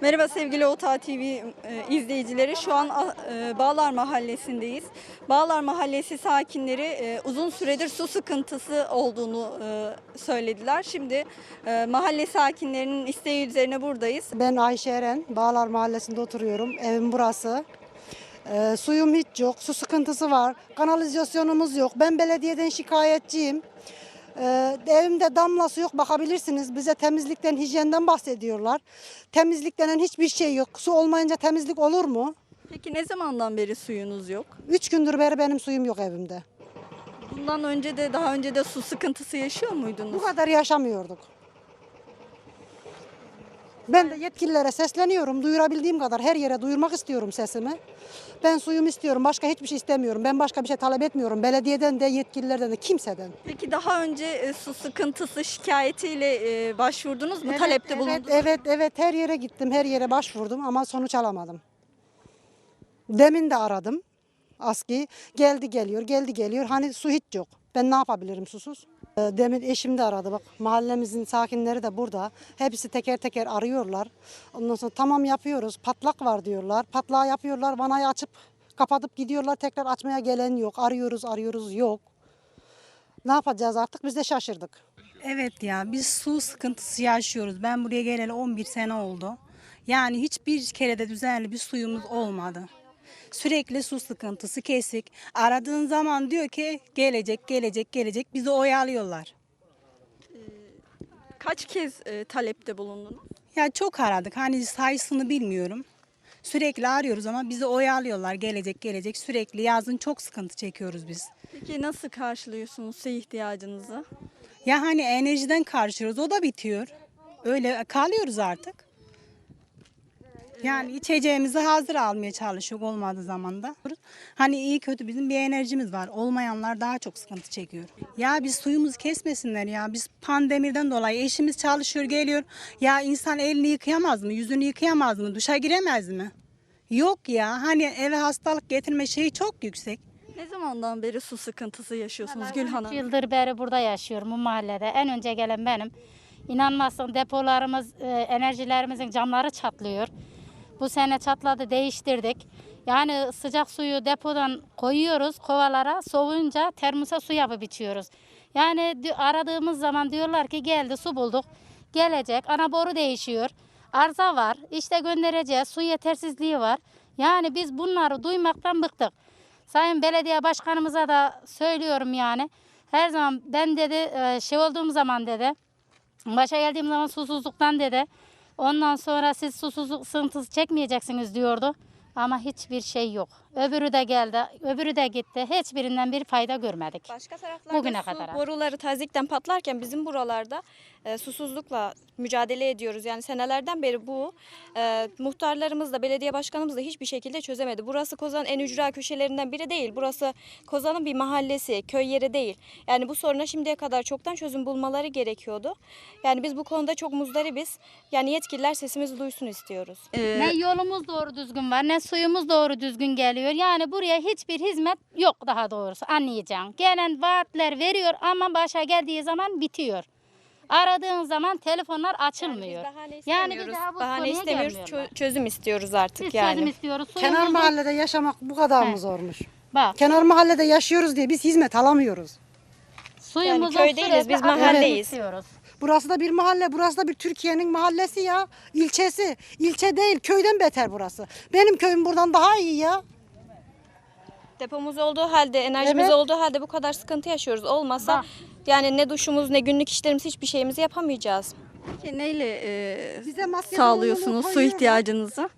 Merhaba sevgili OTA TV e, izleyicileri. Şu an e, Bağlar Mahallesi'ndeyiz. Bağlar Mahallesi sakinleri e, uzun süredir su sıkıntısı olduğunu e, söylediler. Şimdi e, mahalle sakinlerinin isteği üzerine buradayız. Ben Ayşe Eren, Bağlar Mahallesi'nde oturuyorum. Evim burası. Ee, suyum hiç yok, su sıkıntısı var. Kanalizasyonumuz yok. Ben belediyeden şikayetçiyim. Ee, evimde damla su yok bakabilirsiniz. Bize temizlikten, hijyenden bahsediyorlar. Temizlik denen hiçbir şey yok. Su olmayınca temizlik olur mu? Peki ne zamandan beri suyunuz yok? Üç gündür beri benim suyum yok evimde. Bundan önce de daha önce de su sıkıntısı yaşıyor Bu muydunuz? kadar yaşamıyorduk. Ben de yetkililere sesleniyorum. Duyurabildiğim kadar her yere duyurmak istiyorum sesimi. Ben suyumu istiyorum. Başka hiçbir şey istemiyorum. Ben başka bir şey talep etmiyorum. Belediyeden de yetkililerden de kimseden. Peki daha önce e, su sıkıntısı şikayetiyle e, başvurdunuz mu? Talepte evet, bulundunuz mu? evet, evet. Her yere gittim. Her yere başvurdum ama sonuç alamadım. Demin de aradım. Aski geldi geliyor, geldi geliyor. Hani su hiç yok. Ben ne yapabilirim susuz? Ee, Demin eşim de aradı. Bak mahallemizin sakinleri de burada. Hepsi teker teker arıyorlar. Ondan sonra tamam yapıyoruz. Patlak var diyorlar. Patlağı yapıyorlar. Vanayı açıp kapatıp gidiyorlar. Tekrar açmaya gelen yok. Arıyoruz, arıyoruz yok. Ne yapacağız artık? Biz de şaşırdık. Evet ya biz su sıkıntısı yaşıyoruz. Ben buraya geleli 11 sene oldu. Yani hiçbir kere de düzenli bir suyumuz olmadı. Sürekli su sıkıntısı kesik. Aradığın zaman diyor ki gelecek, gelecek, gelecek. Bizi oyalıyorlar. Kaç kez e, talepte bulundunuz? Ya çok aradık. Hani sayısını bilmiyorum. Sürekli arıyoruz ama bizi oyalıyorlar. Gelecek, gelecek. Sürekli yazın çok sıkıntı çekiyoruz biz. Peki nasıl karşılıyorsunuz su ihtiyacınızı? Ya hani enerjiden karşıyoruz. O da bitiyor. Öyle kalıyoruz artık. Yani içeceğimizi hazır almaya çalışıyor olmadığı zaman da. Hani iyi kötü bizim bir enerjimiz var. Olmayanlar daha çok sıkıntı çekiyor. Ya biz suyumuzu kesmesinler ya. Biz pandemiden dolayı eşimiz çalışıyor geliyor. Ya insan elini yıkayamaz mı? Yüzünü yıkayamaz mı? Duşa giremez mi? Yok ya. Hani eve hastalık getirme şeyi çok yüksek. Ne zamandan beri su sıkıntısı yaşıyorsunuz Gülhan üç Hanım? yıldır beri burada yaşıyorum bu mahallede. En önce gelen benim. İnanmazsın depolarımız, e, enerjilerimizin camları çatlıyor. Bu sene çatladı değiştirdik. Yani sıcak suyu depodan koyuyoruz kovalara soğuyunca termosa su yapıp içiyoruz. Yani aradığımız zaman diyorlar ki geldi su bulduk. Gelecek ana boru değişiyor. Arıza var işte göndereceğiz su yetersizliği var. Yani biz bunları duymaktan bıktık. Sayın Belediye Başkanımıza da söylüyorum yani. Her zaman ben dedi e, şey olduğum zaman dedi. Başa geldiğim zaman susuzluktan dedi. Ondan sonra siz susuzluk sıkıntısı çekmeyeceksiniz diyordu. Ama hiçbir şey yok. Öbürü de geldi, öbürü de gitti. Hiçbirinden bir fayda görmedik. Başka taraflarda Bugüne su kadar. boruları tazikten patlarken bizim buralarda e, susuzlukla mücadele ediyoruz. Yani senelerden beri bu e, muhtarlarımız da belediye başkanımız da hiçbir şekilde çözemedi. Burası Kozan en ücra köşelerinden biri değil. Burası Kozan'ın bir mahallesi, köy yeri değil. Yani bu soruna şimdiye kadar çoktan çözüm bulmaları gerekiyordu. Yani biz bu konuda çok muzdaribiz. Yani yetkililer sesimizi duysun istiyoruz. Ee, Ne yolumuz doğru düzgün var, ne suyumuz doğru düzgün geliyor. Yani buraya hiçbir hizmet yok daha doğrusu anlayacağım. Gelen vaatler veriyor ama başa geldiği zaman bitiyor. Aradığın zaman telefonlar açılmıyor. bahane Yani bir istemiyoruz. daha bu bahane istemiyoruz. çö- çözüm istiyoruz artık Biz yani. çözüm istiyoruz. Kenar Suyumuzu- mahallede yaşamak bu kadar He. mı zormuş? Bak Kenar mahallede yaşıyoruz diye biz hizmet alamıyoruz. suyumuzu köy değiliz, sürekli biz mahalleyiz. istiyoruz. Burası da bir mahalle, burası da bir Türkiye'nin mahallesi ya. İlçesi. İlçe değil, köyden beter burası. Benim köyüm buradan daha iyi ya. Depomuz olduğu halde, enerjimiz Evet. olduğu halde bu kadar sıkıntı yaşıyoruz. Olmasa Bak. yani ne duşumuz ne günlük işlerimiz hiçbir şeyimizi yapamayacağız. Peki neyle e, Bize maske sağlıyorsunuz su ihtiyacınızı?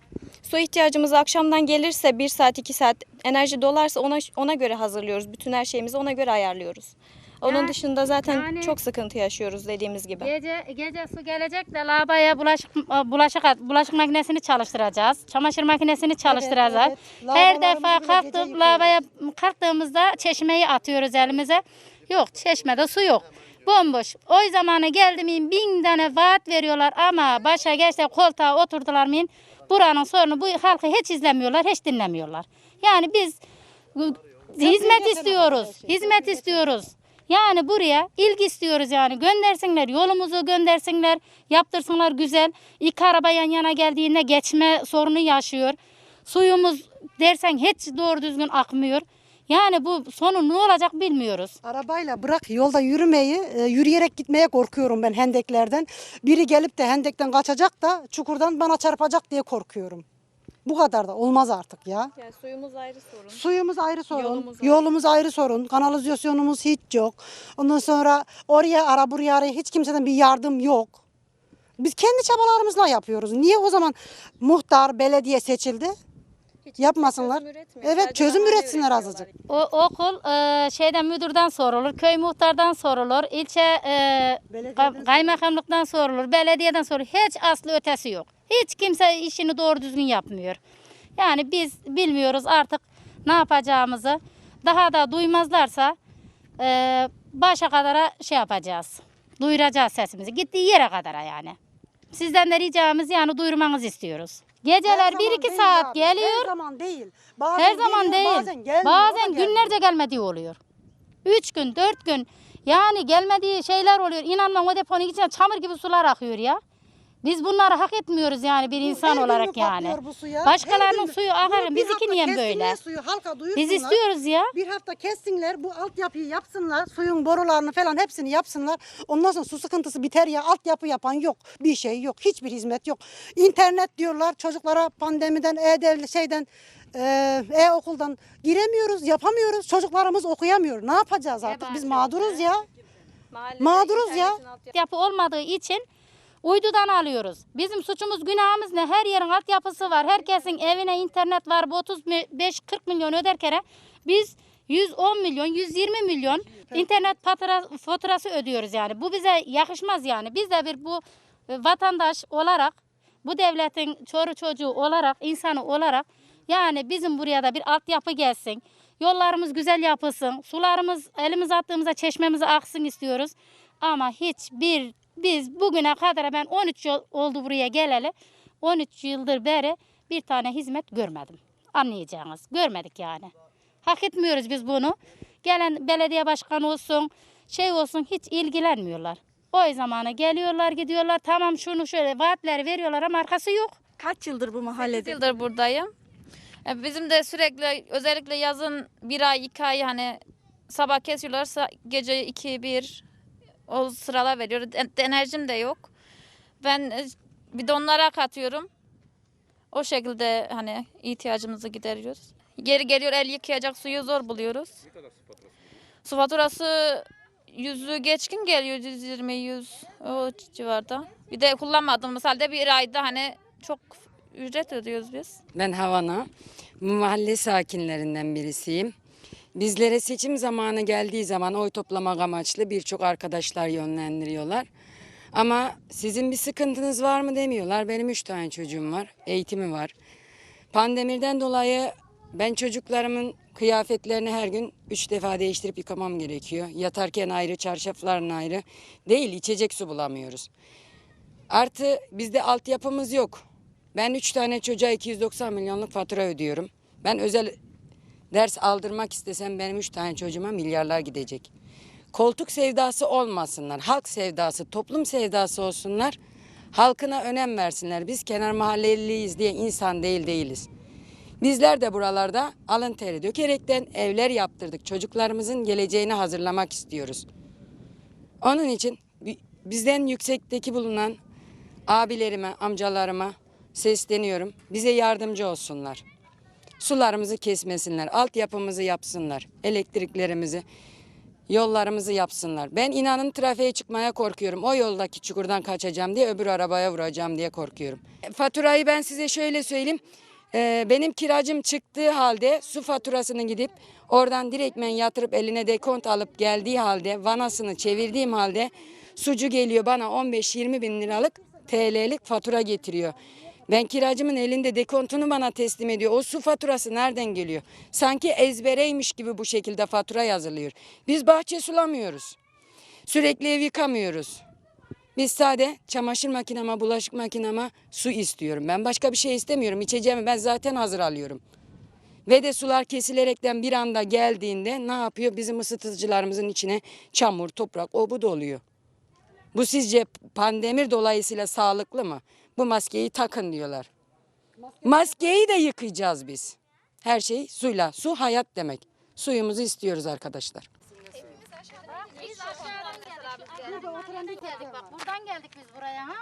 Su ihtiyacımız akşamdan gelirse 1 saat 2 saat enerji dolarsa ona ona göre hazırlıyoruz. Bütün her şeyimizi ona göre ayarlıyoruz. Onun Ya- dışında zaten yani- çok sıkıntı yaşıyoruz dediğimiz gibi. Gece gece su gelecek de lavaboya bulaşık bulaşık bulaşık makinesini çalıştıracağız. Çamaşır makinesini çalıştıracağız. evet. Her Lavabolarımızı defa kalktık gece lavaboya kalktığımızda çeşmeyi atıyoruz elimize. Yok çeşmede su yok. Bomboş. O zamanı geldi mi bin tane vaat veriyorlar ama başa geçti koltuğa oturdular mı buranın sorunu bu halkı hiç izlemiyorlar, hiç dinlemiyorlar. Yani biz hizmet istiyoruz. her. Hizmet istiyoruz. Yani buraya ilgi istiyoruz yani göndersinler yolumuzu göndersinler yaptırsınlar güzel. İki araba yan yana geldiğinde geçme sorunu yaşıyor. Suyumuz dersen hiç doğru düzgün akmıyor. Yani bu sonu ne olacak bilmiyoruz. Arabayla bırak yolda yürümeyi, e, yürüyerek gitmeye korkuyorum ben hendeklerden. Biri gelip de hendekten kaçacak da çukurdan bana çarpacak diye korkuyorum. Bu kadar da olmaz artık ya. Yani suyumuz ayrı sorun. Suyumuz ayrı sorun, Yolumuz yolumuz ayrı. ayrı, sorun, kanalizasyonumuz hiç yok. Ondan sonra oraya ara buraya ara hiç kimseden bir yardım yok. Biz kendi çabalarımızla yapıyoruz. Niye o zaman muhtar, belediye seçildi? Yapmasınlar. çözüm üretmiyor. Evet Sadece çözüm üretsinler azıcık. O okul e, şeyden müdürden sorulur, köy muhtardan sorulur, ilçe e, ka- kaymakamlıktan sorulur, belediyeden sorulur. Hiç aslı ötesi yok. Hiç kimse işini doğru düzgün yapmıyor. Yani biz bilmiyoruz artık ne yapacağımızı. Daha da duymazlarsa e, başa kadara şey yapacağız. Duyuracağız sesimizi. Gittiği yere kadara yani. Sizden de ricamız yani duyurmanızı istiyoruz. Geceler Her 1-2 zaman değil saat abi, geliyor. Her zaman değil. Bazen Her zaman geliyor, değil. Bazen gelmiyor. Bazen, o da gelmiyor. günlerce gelmediği oluyor. Üç gün, dört gün. Yani gelmediği şeyler oluyor. İnanmam o deponun içine çamur gibi sular akıyor ya. Biz bunları hak etmiyoruz yani bir insan olarak yani. Başkalarının suyu akar. bir Biz hafta iki niye böyle? Suyu, halka. Biz istiyoruz ya. Bir hafta kessinler bu altyapıyı yapsınlar. Suyun borularını falan hepsini yapsınlar. Ondan sonra su sıkıntısı biter ya. Altyapı yapan yok. Bir şey yok. Hiçbir hizmet yok. İnternet diyorlar çocuklara pandemiden e-devlet şeyden e, e-okuldan giremiyoruz, yapamıyoruz. Çocuklarımız okuyamıyor. Ne yapacağız artık? Biz mağduruz ya. Mahallede Mağduruz ya. Yapı olmadığı için uydudan alıyoruz. Bizim suçumuz günahımız ne? Her yerin altyapısı var. Herkesin evine internet var. Bu 35-40 milyon öderken biz 110 milyon, 120 milyon internet fatura, faturası ödüyoruz yani. Bu bize yakışmaz yani. Biz de bir bu e, vatandaş olarak, bu devletin çoru çocuğu olarak, insanı olarak yani bizim buraya da bir altyapı gelsin. Yollarımız güzel yapılsın. Sularımız elimiz attığımızda çeşmemize aksın istiyoruz. Ama hiçbir biz bugüne kadar ben 13 yıl oldu buraya geleli. 13 yıldır beri bir tane hizmet görmedim. Anlayacağınız. Görmedik yani. Hak etmiyoruz biz bunu. Gelen belediye başkanı olsun, şey olsun hiç ilgilenmiyorlar. O zamanı geliyorlar gidiyorlar tamam şunu şöyle vaatler veriyorlar ama arkası yok. Kaç yıldır bu mahallede? 8 yıldır buradayım. E, Bizim de sürekli özellikle yazın bir ay iki ay hani sabah kesiyorlarsa gece iki bir o sıralar veriyor. Enerjim de yok. Ben e, bidonlara katıyorum. O şekilde hani ihtiyacımızı gideriyoruz. Geri geliyor el yıkayacak suyu zor buluyoruz. Su faturası yüzü geçkin geliyor 120 100 o civarda. Bir de kullanmadığımız halde bir ayda hani çok ücret ödüyoruz biz. Ben Havana, bu mahalle sakinlerinden birisiyim. Bizlere seçim zamanı geldiği zaman oy toplamak amaçlı birçok arkadaşlar yönlendiriyorlar. Ama sizin bir sıkıntınız var mı demiyorlar. Benim üç tane çocuğum var, eğitimi var. Pandemiden dolayı ben çocuklarımın kıyafetlerini her gün üç defa değiştirip yıkamam gerekiyor. Yatarken ayrı, çarşafların ayrı. Değil, içecek su bulamıyoruz. Artı bizde altyapımız yok. Ben 3 tane çocuğa 290 milyonluk fatura ödüyorum. Ben özel ders aldırmak istesem benim 3 tane çocuğuma milyarlar gidecek. Koltuk sevdası olmasınlar. Halk sevdası, toplum sevdası olsunlar. Halkına önem versinler. Biz kenar mahalleliyiz diye insan değil değiliz. Bizler de buralarda alın teri dökerekten evler yaptırdık. Çocuklarımızın geleceğini hazırlamak istiyoruz. Onun için bi- bizden yüksekteki bulunan abilerime, amcalarıma sesleniyorum. Bize yardımcı olsunlar. Sularımızı kesmesinler, altyapımızı yapsınlar, elektriklerimizi, yollarımızı yapsınlar. Ben inanın trafiğe çıkmaya korkuyorum. O yoldaki çukurdan kaçacağım diye öbür arabaya vuracağım diye korkuyorum. E, Faturayı ben size şöyle söyleyeyim. Ee, benim kiracım çıktığı halde su faturasını gidip oradan direktmen yatırıp eline dekont alıp geldiği halde vanasını çevirdiğim halde sucu geliyor bana 15-20 bin liralık TL'lik fatura getiriyor. Ben kiracımın elinde dekontunu bana teslim ediyor. O su faturası nereden geliyor? Sanki ezbereymiş gibi bu şekilde fatura yazılıyor. Biz bahçe sulamıyoruz. Sürekli ev yıkamıyoruz. Biz sade çamaşır makinama, bulaşık makinama su istiyorum. Ben başka bir şey istemiyorum. İçeceğimi ben zaten hazır alıyorum. Ve de sular kesilerekten bir anda geldiğinde ne yapıyor? Bizim ısıtıcılarımızın içine çamur, toprak, o bu doluyor. Bu sizce pandemi dolayısıyla sağlıklı mı? Bu maskeyi takın diyorlar. Maskeyi de yıkayacağız biz. Her şey suyla. Su hayat demek. Suyumuzu istiyoruz arkadaşlar. Biz aşağıdan geldik. Buradan geldik biz buraya ha.